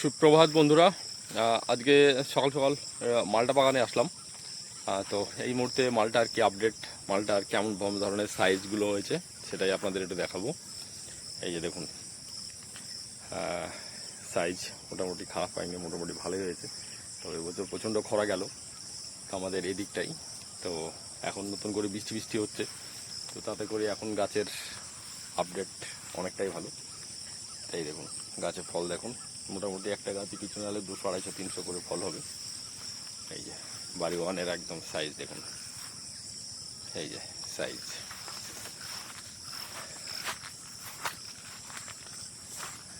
সুপ্রভাত বন্ধুরা আজকে সকাল সকাল মালটা বাগানে আসলাম। তো এই মুহূর্তে আর কি আপডেট মালটা আর কেমন ধরনের সাইজগুলো হয়েছে, সেটাই আপনাদের একটু দেখাবো। এই যে দেখুন সাইজ মোটামুটি খারাপ হয়নি, মোটামুটি ভালোই হয়েছে। তো এবছর প্রচণ্ড খরা গেল আমাদের এদিকটাই। তো এখন নতুন করে বৃষ্টি বৃষ্টি হচ্ছে, তো তাতে করে এখন গাছের আপডেট অনেকটাই ভালো। এই দেখুন, গাছে ফল দেখুন। মোটামুটি একটা গাছে কিছু নাহলে দুশো, আড়াইশো, তিনশো করে ফল হবে। এই যে, বাড়ি ওয়ানের একদম সাইজ দেখুন। এই যে সাইজ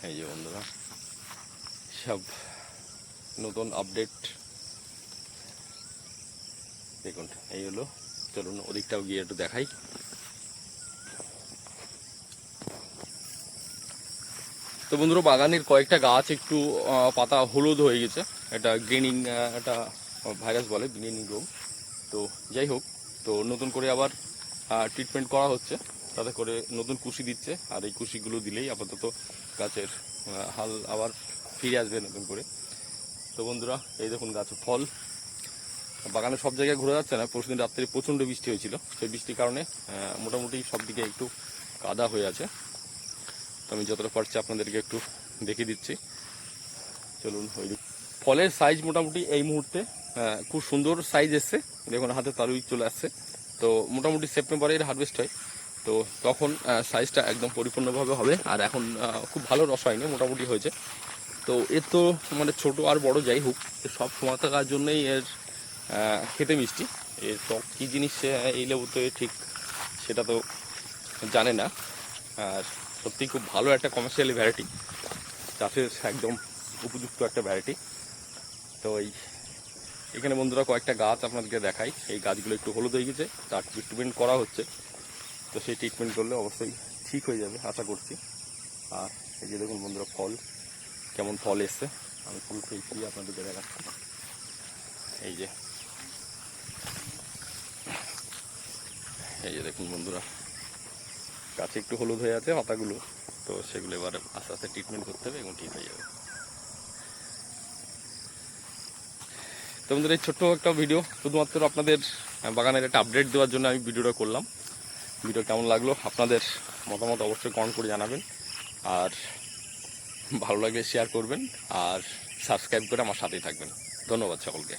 এই যে বন্ধুরা, সব নতুন আপডেট দেখুন, এই হলো। চলুন ওদিকটাও গিয়ে একটু দেখাই। তো বন্ধুরা, বাগানের কয়েকটা গাছ একটু পাতা হলুদ হয়ে গেছে। এটা গ্রিনিং একটা ভাইরাস বলে, গ্রিনিং রোগ। তো যাই হোক, তো নতুন করে আবার ট্রিটমেন্ট করা হচ্ছে। তাতে করে নতুন কুশি দিচ্ছে, আর এই কুশিগুলো দিলেই আপাতত গাছের হাল আবার ফিরে আসবে নতুন করে। তো বন্ধুরা, এই দেখুন গাছের ফল। বাগানে সব জায়গায় ঘুরে যাচ্ছে না, পরশুদিন রাত্রে প্রচণ্ড বৃষ্টি হয়েছিল। সেই বৃষ্টির কারণে মোটামুটি সব দিকে একটু কাদা হয়ে আছে। আমি যতটা পারছি আপনাদেরকে একটু দেখিয়ে দিচ্ছি। চলুন, ওই। ফলের সাইজ মোটামুটি এই মুহূর্তে খুব সুন্দর সাইজ এসছে। দেখুন, হাতে তালুই চলে আসছে। তো মোটামুটি সেপ্টেম্বরে এর হারভেস্ট হয়। তো তখন সাইজটা একদম পরিপূর্ণভাবে হবে। আর এখন খুব ভালো রস হয়নি, মোটামুটি হয়েছে। তো এর তো মানে ছোট আর বড় যাই হোক সব সময় থাকার জন্যই এর খেতে মিষ্টি। এর টক কী জিনিস এই লেবুতে ঠিক সেটা তো জানে না। আর সত্যি খুব ভালো একটা কমার্শিয়ালি ভ্যারাইটি চাষের একদম উপযুক্ত একটা ভ্যারাইটি তো এই, এখানে বন্ধুরা কয়েকটা গাছ আপনাদেরকে দেখাই। এই গাছগুলো একটু হলুদ হয়ে গেছে, তার ট্রিটমেন্ট করা হচ্ছে। তো সেই ট্রিটমেন্ট করলে অবশ্যই ঠিক হয়ে যাবে, আশা করছি। আর এই যে দেখুন বন্ধুরা, ফল, কেমন ফল এসছে। আমি ফুল খেয়েছি আপনাদেরকে দেখাচ্ছি। এই যে এই যে দেখুন বন্ধুরা গাছে একটু হলুদ হয়ে আছে, পাতাগুলো। তো সেগুলো এবার আস্তে আস্তে ট্রিটমেন্ট করতে হবে এবং ঠিক হয়ে যাবে। তো বন্ধুরা, এই ছোট্ট একটা ভিডিও শুধুমাত্র আপনাদের বাগানের একটা আপডেট দেওয়ার জন্য আমি ভিডিওটা করলাম। ভিডিও কেমন লাগল আপনাদের মতামত অবশ্যই কমেন্ট করে জানাবেন। আর ভালো লাগলে শেয়ার করবেন আর সাবস্ক্রাইব করে আমার সাথেই থাকবেন। ধন্যবাদ সকলকে।